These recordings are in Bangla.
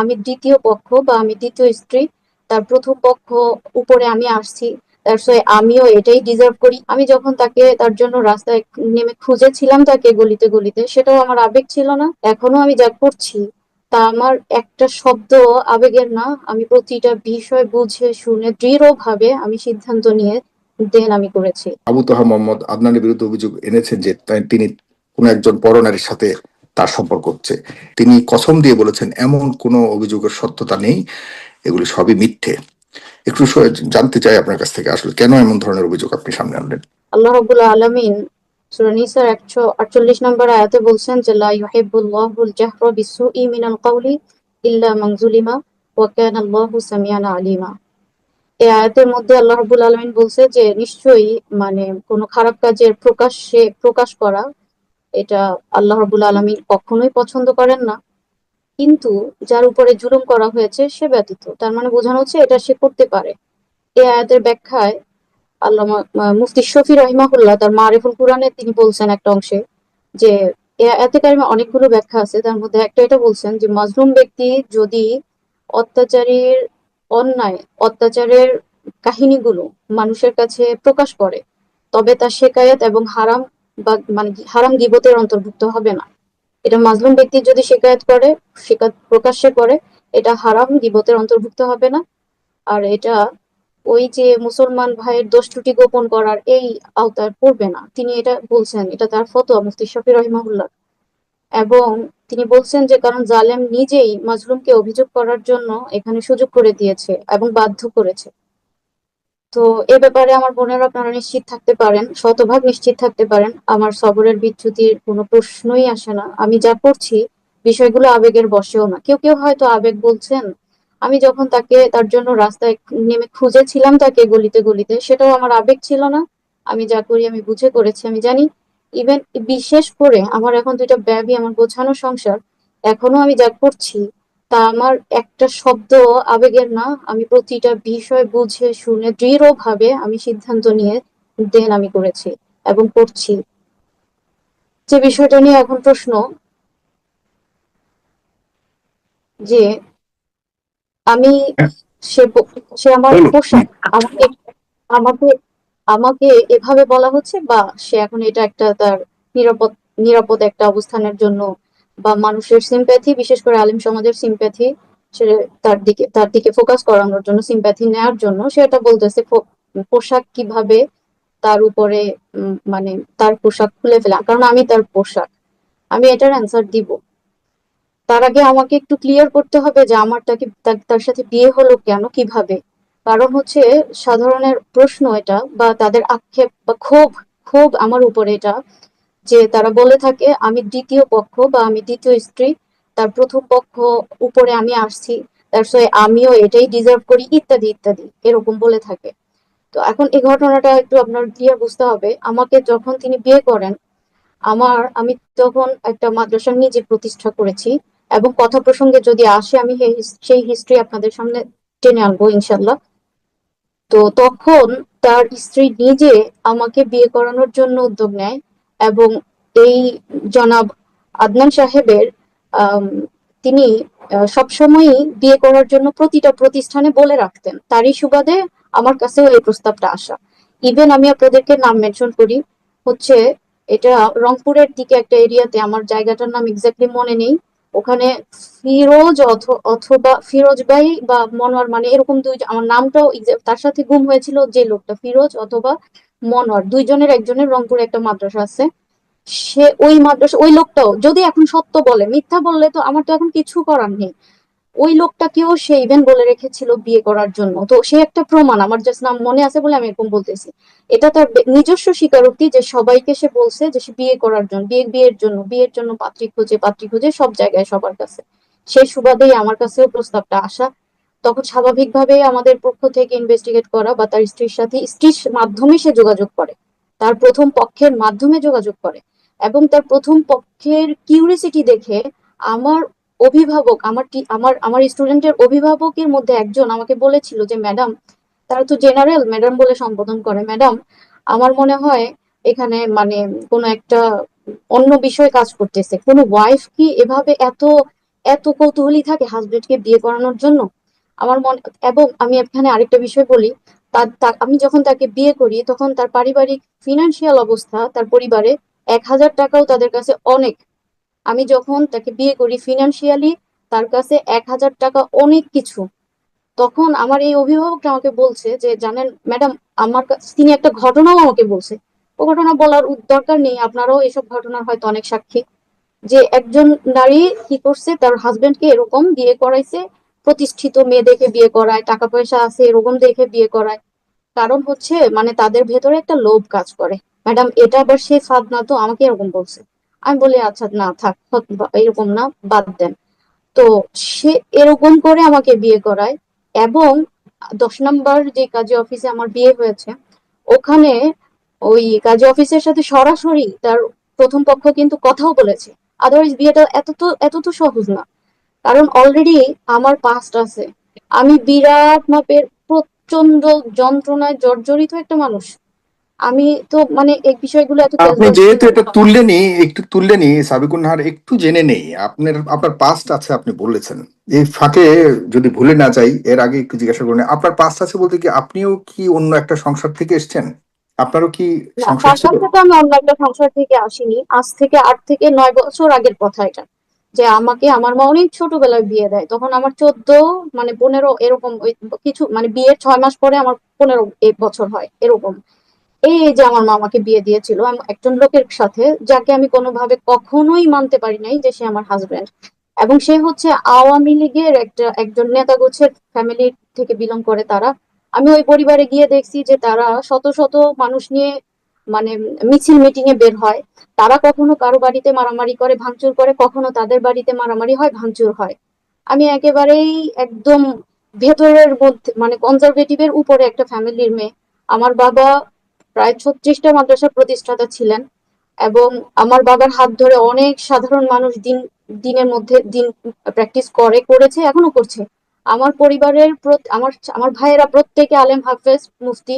আমি দ্বিতীয় পক্ষ বা আমি দ্বিতীয় স্ত্রী, তার প্রথম পক্ষ উপরে আমি আসছি। তার আমিও এটাই ডিজার্ভ করি। আমি যখন তাকে তার জন্য রাস্তায় নেমে খুঁজেছিলাম তাকে গলিতে গলিতে, সেটাও আমার আবেগ ছিল না। এখনও আমি যা করছি, তা আমার একটা শব্দ আবেগের না। আমি প্রতিটা বিষয় বুঝে, শুনে, দৃঢ়ভাবে আমি সিদ্ধান্ত নিয়ে দেন আমি করেছি। আবু তোহা মোহাম্মদ আদনানের বিরুদ্ধে অভিযোগ এনেছেন যে তিনি কোন একজন পরনারীর সাথে তার সম্পর্ক হচ্ছে। তিনি কসম দিয়ে বলেছেন, এমন কোনো অভিযোগের সত্যতা নেই, এগুলি সবই মিথ্যে। একটু জানতে চাই আপনার কাছ থেকে আসলে, কেন এমন ধরনের অভিযোগ আপনি সামনে আনলেন? আল্লাহ রাব্বুল আলামিন সূরা নিসার 148 নম্বর আয়াতে বলছেন যে, লা ইউহিব্বুল্লাহুল জাহরা বিসসুই মিনাল কওলি ইল্লা মান যুলিমা ওয়া কানা আল্লাহু সামিয়ান আলিমা। এই আয়াতের মধ্যে আল্লাহ রাব্বুল আলামিন বলছে যে, নিশ্চয়ই মানে কোনো খারাপ কাজের প্রকাশ্যে প্রকাশ করা এটা আল্লাহ রাব্বুল আলামিন কখনোই পছন্দ করেন না। কিন্তু যার উপরে জুলুম করা হয়েছে সে ব্যতীত। তার মানে বোঝানো হচ্ছে এটা সে করতে পারে। এ আয়াতের ব্যাখ্যায় আল্লামা আহ, মুফতি শফি রহিমাহুল্লাহ তার মারিফুল কোরআনে তিনি বলছেন একটা অংশে যে এ কারিমে অনেকগুলো ব্যাখ্যা আছে। তার মধ্যে একটা এটা বলছেন যে মাজলুম ব্যক্তি যদি অত্যাচারীর অন্যায় অত্যাচারের কাহিনীগুলো মানুষের কাছে প্রকাশ করে তবে তার শেকায়াত এবং হারাম বা মানে হারাম গিবতের অন্তর্ভুক্ত হবে না। এটা মাজলুম ব্যক্তি যদি শিকায়ত করে শেকাত প্রকাশ্যে করে, এটা হারাম গিবতের অন্তর্ভুক্ত হবে না। আর এটা ওই যে মুসলমান ভাইয়ের দোষ ত্রুটি গোপন করার এই আওতায় পড়বে না। তিনি এটা বলছেন, এটা তার ফতোয়া, মুফতি শফি রহিমাহুল্লাহ। এবং তিনি বলছেন যে, কারণ জালেম নিজেই মাজলুমকে অভিযোগ করার জন্য এখানে সুযোগ করে দিয়েছে এবং বাধ্য করেছে। তো এ ব্যাপারে আমার বোনেরা আপনারা নিশ্চিত থাকতে পারেন, শতভাগ নিশ্চিত থাকতে পারেন। আমার সবরের বিচ্যুতির কোনো প্রশ্নই আসে না। আমি যা করছি, বিষয়গুলো আবেগের বসেও না। কেউ কেউ হয়তো আবেগ বলছেন, আমি যখন তাকে, তার জন্য রাস্তায় নেমে খুঁজেছিলাম তাকে গলিতে গলিতে, সেটাও আমার আবেগ ছিল না। আমি যা করি, আমি বুঝে করেছি, আমি জানি। ইভেন বিশেষ করে আমার এখন দুইটা ব্যাবি, আমার গোছানো সংসার এখনও আমি যা করছি তা আমার একটা শব্দ আবেগের না আমি প্রতিটা বিষয় বুঝে শুনে দৃঢ়ভাবে আমি সিদ্ধান্ত নিয়ে দেন আমি করেছি এবং করছি যে বিষয়টা নিয়ে এখন প্রশ্ন যে আমি সে সে আমার। পোশাক আমাকে আমাকে আমাকে এভাবে বলা হচ্ছে বা সে এখন এটা একটা তার নিরাপদ নিরাপদ একটা অবস্থানের জন্য বা মানুষের সিম্প্যাথি বিশেষ করে আলিম সমাজের সিম্প্যাথি সে তার দিকে তার দিকে ফোকাস করানোর জন্য সিম্প্যাথি নেওয়ার জন্য, সে এটা বলতেছে পোশাক কীভাবে তার উপরে মানে তার পোশাক খুলে ফেলা? কারণ আমি তার পোশাক, আমি এটার অ্যান্সার দিব। তার আগে আমাকে একটু ক্লিয়ার করতে হবে যে আমার তাকে তার তার সাথে বিয়ে হলো কেন, কীভাবে? কারণ হচ্ছে সাধারণের প্রশ্ন এটা, বা তাদের আক্ষেপ, বা ক্ষোভ ক্ষোভ আমার উপরে এটা যে তারা বলে থাকে, আমি দ্বিতীয় পক্ষ বা আমি দ্বিতীয় স্ত্রী, তার প্রথম পক্ষ উপরে আমি আসছি তার আমিও এটাই ডিজার্ভ করি, ইত্যাদি ইত্যাদি, এরকম বলে থাকে। তো এখন এই ঘটনাটা একটু আপনার ক্লিয়ার বুঝতে হবে। আমাকে যখন তিনি বিয়ে করেন, আমার, আমি তখন একটা মাদ্রাসা নিজে প্রতিষ্ঠা করেছি এবং কথা প্রসঙ্গে যদি আসে, আমি সেই হিস্ট্রি আপনাদের সামনে টেনে আনব ইনশাল্লাহ তো তখন তার স্ত্রী নিজে আমাকে বিয়ে করানোর জন্য উদ্যোগ নেয়। এবং এই জনাব আদনান সাহেবের তিনি সবসময়ই বিয়ে করার জন্য প্রতিটা প্রতিষ্ঠানে বলে রাখতেন, তারই সুবাদে আমার কাছেও এই প্রস্তাবটা আসা। ইভেন আমি আপনাদেরকে নাম মেনশন করি, হচ্ছে এটা রংপুরের দিকে একটা এরিয়াতে, আমার জায়গাটার নাম এক্স্যাক্টলি মনে নেই, ওখানে ফিরোজ অথ- অথবা ফিরোজ ভাই বা মনোয়ার মানে এরকম দুই, আমার নামটাও তার সাথে গুম হয়েছিল যে লোকটা, ফিরোজ অথবা মনোয়ার দুইজনের একজনের রংপুরে একটা মাদ্রাসা আছে। সে ওই মাদ্রাসা ওই লোকটাও যদি এখন সত্য বলে, মিথ্যা বললে তো আমার তো এখন কিছু করার নেই। ওই লোকটাকেও সে ইভেন বলে রেখেছিল বিয়ে করার জন্য। তো সে একটা প্রমাণ, আমার জাস্ট নাম মনে আছে বলে আমি এরকম বলতেছি। এটা তার নিজস্ব স্বীকারোক্তি যে সবাইকে সে বলছে যে সে বিয়ে করার জন্য, বিয়ে বিয়ের জন্য বিয়ের জন্য পাত্রী খুঁজে পাত্রী খুঁজে সব জায়গায় সবার কাছে। সেই সুবাদেই আমার কাছেও প্রস্তাবটা আসা। তখন স্বাভাবিকভাবেই আমাদের পক্ষ থেকে ইনভেস্টিগেট করা বা তার স্ত্রীর সাথে, স্ত্রীর মাধ্যমে সে যোগাযোগ করে। তার প্রথম পক্ষের মাধ্যমে যোগাযোগ করে এবং তার প্রথম পক্ষের কিউরিসিটি দেখে আমার অভিভাবক, আমার আমার আমার স্টুডেন্টের অভিভাবকের মধ্যে একজন আমাকে বলেছিল যে ম্যাডাম তারা তো জেনারেল ম্যাডাম বলে সম্বোধন করে। ম্যাডাম আমার মনে হয় এখানে মানে কোনো একটা অন্য বিষয় কাজ করতেছে। কোনো ওয়াইফ কি এভাবে এত এত কৌতূহলী থাকে হাজবেন্ডকে বিয়ে করানোর জন্য? আমার মন, এবং আমি এখানে আরেকটা বিষয় বলি, তার আমি যখন তাকে বিয়ে করি, তখন তার পারিবারিক ফিনান্সিয়াল অবস্থা তার পরিবারে এক হাজার টাকাও তাদের কাছে অনেক। আমি যখন তাকে বিয়ে করি ফিনান্সিয়ালি তার কাছে এক হাজার টাকা অনেক কিছু। তখন আমার এই অভিভাবকটা আমাকে বলছে যে, জানেন, ম্যাডাম, আমার তিনি একটা ঘটনাও আমাকে বলছে। ও ঘটনা বলার দরকার নেই, আপনারাও এসব ঘটনার হয়তো অনেক সাক্ষী। যে একজন নারী কি করছে, তার হাজবেন্ডকে এরকম বিয়ে করাইছে প্রতিষ্ঠিত মেয়ে দেখে বিয়ে করায় টাকা পয়সা আছে, এরকম দেখে বিয়ে করায়। কারণ হচ্ছে মানে তাদের ভেতরে একটা লোভ কাজ করে। ম্যাডাম, এটা আবার সে ফাঁদ না তো আমাকে এরকম বলছে। আমি বলি আচ্ছা না, থাক এরকম না, বাদ দেন। তো সে এরকম করে আমাকে বিয়ে করায় এবং দশ নম্বর যে কাজী অফিসে আমার বিয়ে হয়েছে, ওখানে ওই কাজী অফিসের সাথে সরাসরি তার প্রথম পক্ষ কিন্তু কথাও বলেছে। আদারওয়াইজ বিয়েটা এত তো এত তো সহজ না। কারণ অলরেডি আমার পাস্ট আছে। আমি বিরাট মাপের প্রচণ্ড যন্ত্রণায় জর্জরিত একটা মানুষ। আমি তো মানে এই বিষয়গুলো এত আপনি যেহেতু এটা না। তুললেনি একটু তুললেনি সাবিকুন নাহার একটু জেনে নেই। আপনার আপনার পাস্ট আছে আপনি বলেছেন। এই ফাঁকে যদি ভুলে না যাই এর আগে একটু জিজ্ঞাসা করুন। আপনার পাস্ট আছে বলতে কি আপনিও কি অন্য একটা সংসার থেকে এসেছেন? আপনারও কি সংসার ছিল? আমি অন্য একটা সংসার থেকে আসিনি। আজ থেকে আট থেকে নয় বছর আগের কথা এটা। যে আমাকে আমার মা অনেক ছোটবেলায় বিয়ে দেয়। তখন আমার চোদ্দ মানে পনেরো এরকম কিছু মানে বিয়ের ছয় মাস পরে আমার পনেরো বছর হয়, এরকম। এই যে আমার মা আমাকে বিয়ে দিয়েছিল একজন লোকের সাথে, যাকে আমি কোনোভাবে কখনোই মানতে পারি নাই যে সে আমার হাজবেন্ড এবং সে হচ্ছে আওয়ামী লীগের একটা, একজন নেতা গোছের ফ্যামিলি থেকে বিলং করে তারা। আমি ওই পরিবারে গিয়ে দেখছি যে তারা শত শত মানুষ নিয়ে মানে মিছিল মিটিং এ বের হয়। তারা কখনো কারও বাড়িতে মারামারি করে, ভাঙচুর করে, কখনো তাদের বাড়িতে মারামারি হয়, ভাঙচুর হয়। আমি একেবারেই একদম ভেতরের মধ্যে মানে কনজারভেটিভের উপরে একটা ফ্যামিলির মেয়ে। আমার বাবা প্রায় ছত্রিশটা মাদ্রাসার প্রতিষ্ঠাতা ছিলেন এবং আমার বাবার হাত ধরে অনেক সাধারণ মানুষ দিন, দিনের মধ্যে দিন প্র্যাকটিস করে, করেছে, এখনও করছে। আমার পরিবারের আমার আমার ভাইয়েরা প্রত্যেকে আলেম হাফেজ মুফতি।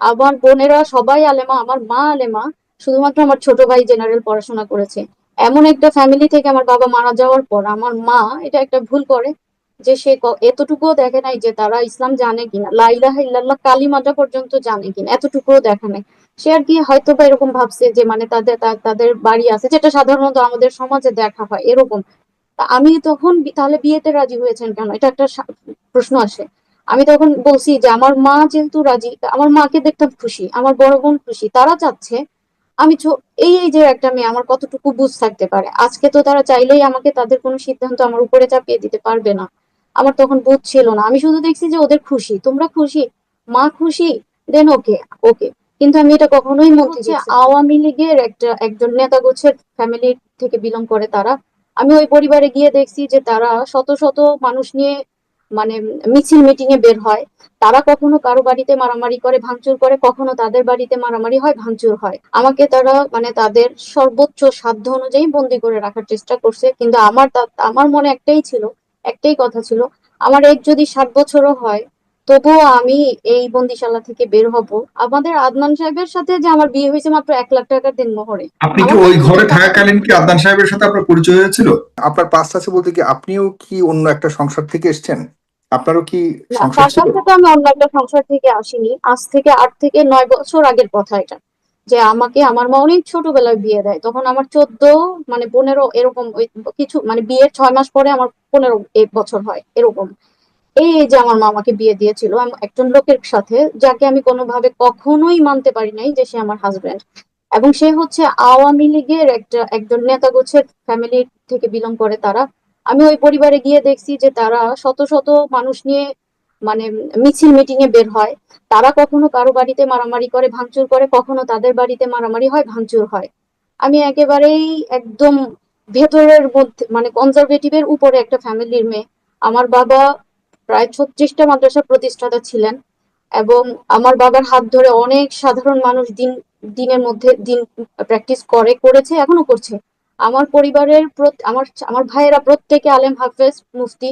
আমার বোনেরা সবাই আলেমা, আমার মা আলেমা, শুধুমাত্র আমার ছোট ভাই জেনারেল পড়াশোনা করেছে। এমন একটা ফ্যামিলি থেকে আমার বাবা মারা যাওয়ার পর আমার মা এটা একটা ভুল করে যে সে এতটুকুও দেখে নাই যে তারা ইসলাম জানে কিনা, লা ইলাহা ইল্লাল্লাহ কালিমাটা পর্যন্ত জানে কিনা, এতটুকুও দেখে নাই। সে আর কি হয়তো বা এরকম ভাবছে যে মানে তাদের তাদের বাড়ি আছে, যেটা সাধারণত আমাদের সমাজে দেখা হয়, এরকম। আমি তখন তাহলে বিয়েতে রাজি হয়েছেন কেন? এটা একটা প্রশ্ন আসে। আমি তখন বলছি যে আমার মা যেহেতু রাজি আমার মাকে দেখতাম খুশি আমার বড় বোন খুশি তারা চাচ্ছে আমি এই এই যে একটা মেয়ে আমার কতটুকু বুঝ থাকতে পারে? আজকে তো তারা চাইলেই আমাকে তাদের কোনো সিদ্ধান্ত আমার উপরে চাপিয়ে দিতে পারবে না। আমার তখন বুঝ ছিল না। আমি শুধু দেখছি যে ওদের খুশি। তোমরা খুশি? মা খুশি? দেন ওকে ওকে কিন্তু আমি এটা কখনোই মনে যে আওয়ামী লীগের একটা একজন নেতা গোছের ফ্যামিলি থেকে বিলং করে তারা। আমি ওই পরিবারে গিয়ে দেখছি যে তারা শত শত মানুষ নিয়ে মানে মিছিল মিটিং এ বের হয়। তারা কখনো কারও বাড়িতে মারামারি করে ভাঙচুর করে কখনো তাদের বাড়িতে মারামারি হয় ভাঙচুর হয়। আমাকে তারা মানে তাদের সর্বোচ্চ সাধ্য অনুযায়ী বন্দি করে রাখার চেষ্টা করছে। কিন্তু আমার আমার মনে একটাই ছিল একটাই কথা ছিল আমার এক যদি ষাট বছরও হয় তবুও আমি এই বন্দিশালা থেকে বের হব। আমাদের আদনান সাহেবের সাথে যে আমার বিয়ে হয়েছে মাত্র এক লাখ টাকার দিন মোহরে। আপনি কি ওই ঘরে থাকাকালীন কি আদনান সাহেবের সাথে আপনার পরিচয় হয়েছিল? আপনার পাস্ট আছে বলতে কি আপনিও কি অন্য একটা সংসার থেকে এসেছেন? আপনারও কি সংসার ছিল? তো আমি অন্য একটা সংসার থেকে আসিনি। আজ থেকে আট থেকে নয় বছর আগের কথা এটা। যে আমাকে আমার মা অনেক ছোটবেলায় বিয়ে দেয়। তখন আমার চোদ্দ মানে পনেরো এরকম কিছু মানে বিয়ের ছয় মাস পরে আমার পনেরো এক বছর হয় এরকম। এই যে আমার মা আমাকে বিয়ে দিয়েছিল একজন লোকের সাথে যাকে আমি কোনোভাবে কখনোই মানতে পারি নাই যে সে আমার হাজবেন্ড এবং সে হচ্ছে আওয়ামী লীগের একটা একজন নেতা গোছের ফ্যামিলি থেকে বিলং করে তারা। আমি ওই পরিবারে গিয়ে দেখছি যে তারা শত শত মানুষ নিয়ে মানে মিছিল মিটিং এ বের হয়। তারা কখনো কারও বাড়িতে মারামারি করে, ভাঙচুর করে, কখনো তাদের বাড়িতে মারামারি হয়, ভাঙচুর হয়। আমি একেবারেই একদম ভেতরের মধ্যে মানে কনজারভেটিভের উপরে একটা ফ্যামিলির মেয়ে। আমার বাবা প্রায় ছত্রিশটা মাদ্রাসার প্রতিষ্ঠাতা ছিলেন এবং আমার বাবার হাত ধরে অনেক সাধারণ মানুষ দিন, দিনের মধ্যে দিন প্র্যাকটিস করে, করেছে, এখনও করছে। আমার পরিবারের আমার আমার ভাইয়েরা প্রত্যেকে আলেম হাফেজ মুফতি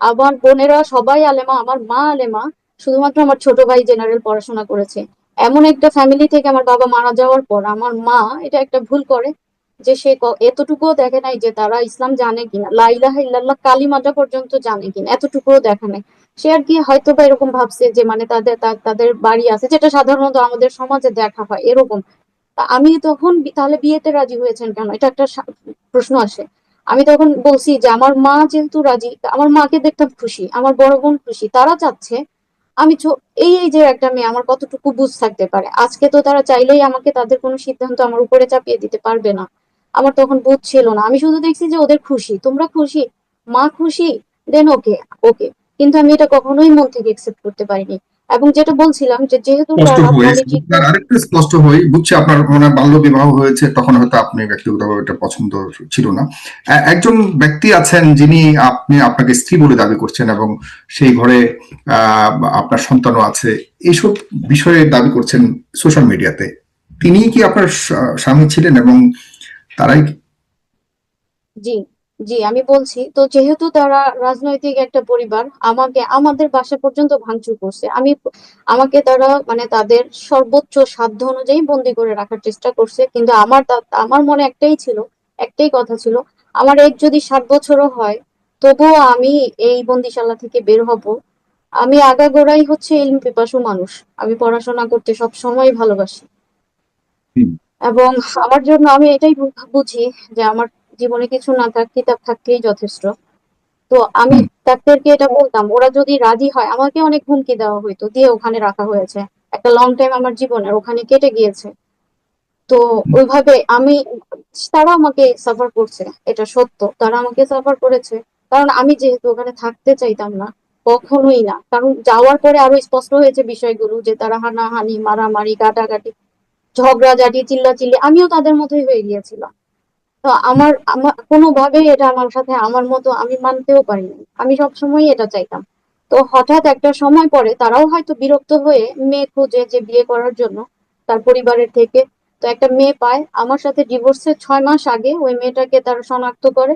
আমার বোনেরা সবাই আলেমা, আমার মা আলেমা, শুধুমাত্র আমার ছোট ভাই জেনারেল পড়াশোনা করেছে। এমন একটা ফ্যামিলি থেকে আমার বাবা মারা যাওয়ার পর আমার মা এটা একটা ভুল করে যে সে এতটুকুও দেখে নাই যে তারা ইসলাম জানে কিনা, লা ইলাহা ইল্লাল্লাহ কালিমাটা পর্যন্ত জানে কিনা, এতটুকুও দেখা নাই। সে আর কি হয়তো বা এরকম ভাবছে যে মানে তাদের তাদের বাড়ি আছে, যেটা সাধারণত আমাদের সমাজে দেখা হয়, এরকম। আমি তখন তাহলে বিয়েতে রাজি হয়েছেন কেন? এটা একটা প্রশ্ন আসে। আমি তখন বলছি যে, আমার মা যেহেতু রাজি, আমার মাকে দেখতাম খুশি, আমার বড় বোন খুশি, তারা চাচ্ছে, আমি এই এই যে একটা মেয়ে, আমার কতটুকু বুঝ থাকতে পারে? আজকে তো তারা চাইলেই আমাকে তাদের কোনো সিদ্ধান্ত আমার উপরে চাপিয়ে দিতে পারবে না। আমার তখন বুঝ ছিল না। আমি শুধু দেখছি যে ওদের খুশি। তোমরা খুশি? মা খুশি? দেন ওকে ওকে। কিন্তু আমি এটা কখনোই মন থেকে একসেপ্ট করতে পারিনি। এবং যেটা বলছিলাম যে যেহেতু আরেকটু স্পষ্ট হই বুঝছি আপনার মনে বাল্য বিবাহ হয়েছে তখন হয়তো আপনি ব্যক্তিগতভাবে এটা পছন্দ ছিল না। একজন ব্যক্তি আছেন যিনি আপনি আপনাকে স্ত্রী বলে দাবি করছেন এবং সেই ঘরে আহ, আপনার সন্তানও আছে। এইসব বিষয়ে দাবি করছেন সোশ্যাল মিডিয়াতে। তিনি কি আপনার স্বামী ছিলেন এবং তারাই জি। জি আমি বলছি তো যেহেতু তারা রাজনৈতিক একটা পরিবার আমাকে আমাদের বাসা পর্যন্ত ভাঙচুর করছে। আমি আমাকে তারা মানে তাদের সর্বোচ্চ সাধ্য অনুযায়ী বন্দি করে রাখার চেষ্টা করছে কিন্তু আমার আমার মনে একটাই ছিল একটাই কথা ছিল আমার এক যদি ষাট বছরও হয় তবুও আমি এই বন্দিশালা থেকে বের হব। আমি আগাগোড়াই হচ্ছে ইলম পিপাসু মানুষ। আমি পড়াশোনা করতে সব সময় ভালোবাসি। এবং আমার জন্য আমি এটাই বুঝি যে আমার জীবনে কিছু না থাক কিতাব থাকলেই যথেষ্ট। তো আমি ডাক্তারকে এটা বলতাম, ওরা যদি রাজি হয়, আমাকে অনেক হুমকি দেওয়া হইতো, দিয়ে ওখানে রাখা হয়েছে। একটা লং টাইম আমার জীবনের, ওখানে কেটে গিয়েছে। তো ওইভাবে আমি, তারা আমাকে সাফার করছে, এটা সত্য। তারা আমাকে সাফার করেছে। কারণ আমি যেহেতু ওখানে থাকতে চাইতাম না, কখনোই না। কারণ যাওয়ার পরে আরও স্পষ্ট হয়েছে বিষয়গুলো, যে তারা হানাহানি, মারামারি, কাটাকাটি ঝগড়া ঝগড়াঝাটি, চিল্লাচিল্লি, আমিও তাদের মতোই হয়ে গিয়েছিলাম। তো আমার আমার কোনোভাবেই এটা আমার সাথে, আমার মতো আমি মানতেও পারিনি আমি সবসময় এটা চাইতাম। তো হঠাৎ একটা সময় পরে তারাও হয়তো বিরক্ত হয়ে মেয়ে খোঁজে যে বিয়ে করার জন্য, তার পরিবারের থেকে। তো একটা মেয়ে পায়, আমার সাথে ডিভোর্সের ছয় মাস আগে ওই মেয়েটাকে তারা শনাক্ত করে।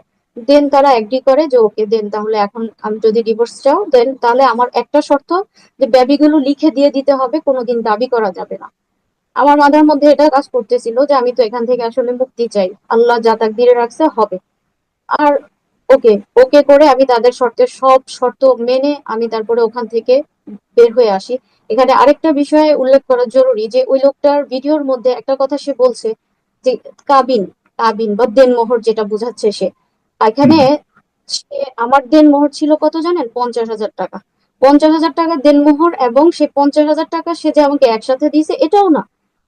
দেন তারা এগ্রি করে যে, ওকে দেন তাহলে এখন আমি যদি ডিভোর্স চাও দেন তাহলে আমার একটা শর্ত যে বেবিগুলো লিখে দিয়ে দিতে হবে, কোনোদিন দাবি করা যাবে না। আমার মাথার মধ্যে এটা কাজ করতেছিল যে আমি তো এখান থেকে আসলে মুক্তি চাই। আল্লাহ যা তাকদিরে রাখছে হবে। আর ওকে ওকে করে আমি তাদের শর্তের সব শর্ত মেনে আমি তারপরে ওখান থেকে বের হয়ে আসি। এখানে আরেকটা বিষয় উল্লেখ করা জরুরি যে ওই লোকটার ভিডিওর মধ্যে একটা কথা সে বলছে যে কাবিন কাবিন বা দেনমোহর যেটা বোঝাচ্ছে সে। এখানে সে আমার দেনমোহর ছিল কত জানেন? পঞ্চাশ হাজার টাকা। পঞ্চাশ হাজার টাকা দেনমোহর এবং সে পঞ্চাশ হাজার টাকা সে যে আমাকে একসাথে দিয়েছে এটাও না।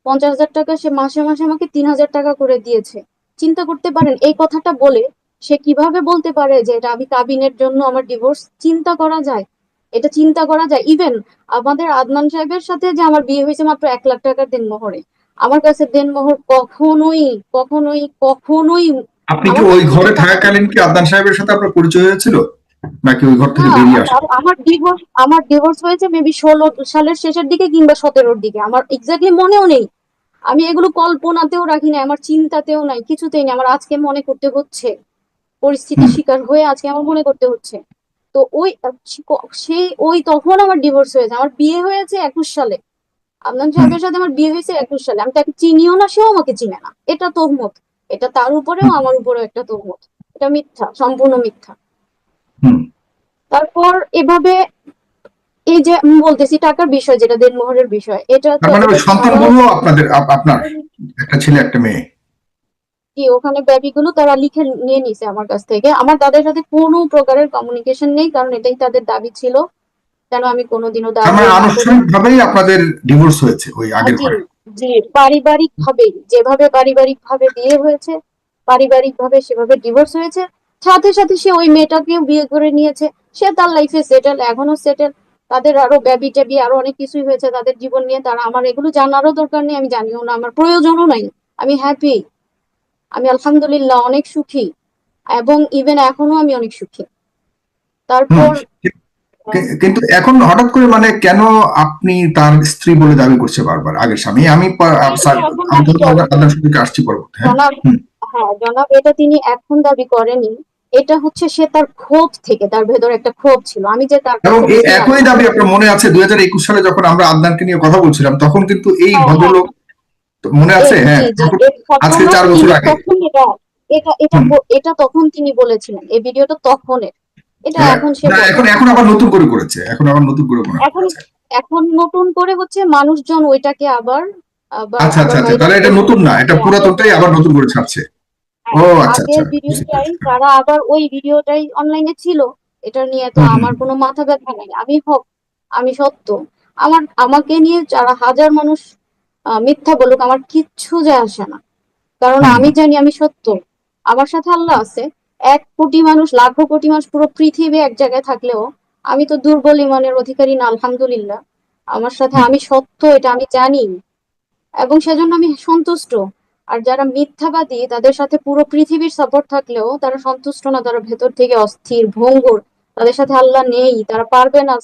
পঞ্চাশ হাজার টাকা সে মাসে মাসে আমাকে তিন হাজার টাকা করে দিয়েছে। চিন্তা করতে পারেন এই কথাটা বলে সে কীভাবে বলতে পারে যে এটা আমি কাবিনের জন্য আমার ডিভোর্স চিন্তা করা যায়? এটা চিন্তা করা যায়। ইভেন আমাদের আদনান সাহেবের সাথে যে আমার বিয়ে হয়েছে মাত্র এক লাখ টাকার দেনমোহরে আমার কাছে দেনমোহর কখনোই কখনোই কখনোই আপনি কি ওই ঘরে থাকাকালীন কি আদনান সাহেবের সাথে আপনার পরিচয় হয়েছিল? নাকি ওই ঘর থেকে না, বেরিয়ে আসা আমার- ডিভোর্স আমার ডিভোর্স হয়েছে মেবি ষোলো সালের শেষের দিকে কিংবা সতেরোর দিকে। আমার এক্স্যাক্টলি মনেও নেই। আমি এগুলো কল্পনাতেও রাখি না আমার চিন্তাতেও নাই কিছুতেই নেই। আমার আজকে মনে করতে হচ্ছে পরিস্থিতির শিকার হয়ে আজকে আমার মনে করতে হচ্ছে। তো ওই সেই ওই তখন আমার ডিভোর্স হয়েছে। আমার বিয়ে হয়েছে একুশ সালে। আদনান সাহেবের সাথে আমার বিয়ে হয়েছে একুশ সালে। আমি তাকে চিনিও না সেও আমাকে চিনে না। এটা তোহমত। এটা তার উপরেও আমার উপরেও একটা তোহমত। এটা মিথ্যা সম্পূর্ণ মিথ্যা। তারপর এভাবে এই যে আমি বলতেছি টাকার বিষয় যেটা দেনমোহরের বিষয় এটা মানে ওই এটা সন্তানগুলো আপনাদের আপনার একটা ছেলে একটা মেয়ে। কি ওখানে বেবিগুলো তারা লিখে নিয়ে নিছে আমার কাছ থেকে। আমার তাদের সাথে কোনো প্রকারের কমিউনিকেশন নেই কারণ এটাই তাদের দাবি ছিল কেন আমি কোনোদিনও দাবি মানে না। করে- আনুষ্ঠানিক ভাবেই আপনাদের ডিভোর্স হয়েছে ওই আগের জি জি পারিবারিক ভাবে যেভাবে পারিবারিক ভাবে বিয়ে হয়েছে পারিবারিক ভাবে সেভাবে ডিভোর্স হয়েছে সাথে সাথে সে ওই মেয়েটাকেও বিয়ে করে নিয়েছে। সে তার লাইফে সেটেল এখনও সেটেল তাদের আরও ব্যাবি ট্যাবি আরও অনেক কিছুই হয়েছে তাদের জীবন নিয়ে। তারা আমার এগুলো জানারও দরকার নেই আমি জানিও না আমার প্রয়োজনও নাই। আমি হ্যাপি আমি আলহামদুলিল্লাহ অনেক সুখী। এবং ইভেন এখনও আমি অনেক সুখী। তারপর কিন্তু এখন হঠাৎ করে মানে কেন আপনি তার স্ত্রী বলে দাবি করছে বারবার? আগের স্বামী আমি আসছি পরবর্তী হ্যাঁ। হ্যাঁ জনাব এটা তিনি এখন দাবি করেনি এটা হচ্ছে সে তার ক্ষোভ থেকে তার ভেতরে একটা ক্ষোভ ছিল। আমি যে তার একই দাবি আপনার মনে আছে দুই হাজার একুশ সালে যখন আমরা আদনানকে নিয়ে কথা বলছিলাম তখন কিন্তু এই হ্যাঁ, ভদ্রলোক মনে আছে? হ্যাঁ আজকে চার বছর আগে। এটা এটা এটা তখন তিনি বলেছিলেন এই ভিডিওটা তখনের। এটা হ্যাঁ, এখন সে এখন এখন আবার নতুন করে করেছে এখন আবার নতুন করে মনে এখন এখন নতুন করে হচ্ছে মানুষজন ওইটাকে আবার আচ্ছা আচ্ছা আচ্ছা তাহলে এটা নতুন না এটা পুরাতনটাই আবার নতুন করে ছাড়ছে। আগের আচ্ছা ভিডিওটাই তারা আবার ওই ভিডিওটাই অনলাইনে ছিল এটা নিয়ে তো। আমার কোনো মাথা ব্যথা নাই। আমি হক আমি সত্য। আমার আমাকে নিয়ে যারা হাজার মানুষ মিথ্যা বলুক আমার কিচ্ছু যায় আসে না। কারণ আমি জানি আমি সত্য। আমার সাথে আল্লাহ আছে। এক কোটি মানুষ লাখো কোটি মানুষ পুরো পৃথিবী এক জায়গায় থাকলেও আমি তো দুর্বল ইমানের অধিকারী না আলহামদুলিল্লাহ। আমার সাথে আমি সত্য এটা আমি জানি। এবং সেজন্য আমি সন্তুষ্ট। আর যারা মিথ্যাবাদী, তাদের সাথে পুরো পৃথিবীর সাপোর্ট থাকলেও তারা সন্তুষ্ট না, তারা ভেতর থেকে অস্থির, ভঙ্গুর। তাদের সাথে আল্লাহ নেই, তারা পারবে না।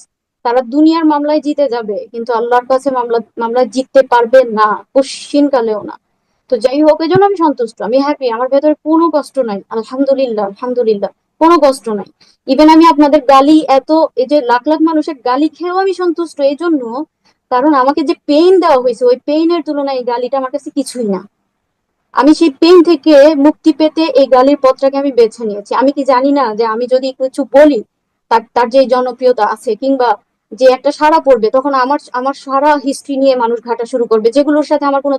তারা দুনিয়ার মামলায় জিতে যাবে, কিন্তু আল্লাহর কাছে মামলা মামলায় জিততে পারবে না কশিন কালেও না। তো যাই হোক এই জন্য আমি সন্তুষ্ট, আমি হ্যাপি আমার ভেতরে কোনো কষ্ট নাই। আলহামদুলিল্লাহ আলহামদুলিল্লাহ, কোনো কষ্ট নাই। ইভেন আমি আপনাদের গালি, এত, এই যে লাখ লাখ মানুষের গালি খেয়েও আমি সন্তুষ্ট এই জন্য কারণ আমাকে যে পেইন দেওয়া হয়েছে, ওই পেইনের তুলনায় এই গালিটা আমার কাছে কিছুই না। আমি সেই পেন থেকে মুক্তি পেতে এই গালির পথটাকে আমি বেছে নিয়েছি। আমি কি জানি না যে আমি যদি কিছু বলি, তার তার যে জনপ্রিয়তা আছে কিংবা যে একটা সারা পড়বে, তখন আমার আমার সারা হিস্ট্রি নিয়ে মানুষ ঘাটা শুরু করবে, যেগুলোর সাথে আমার কোনো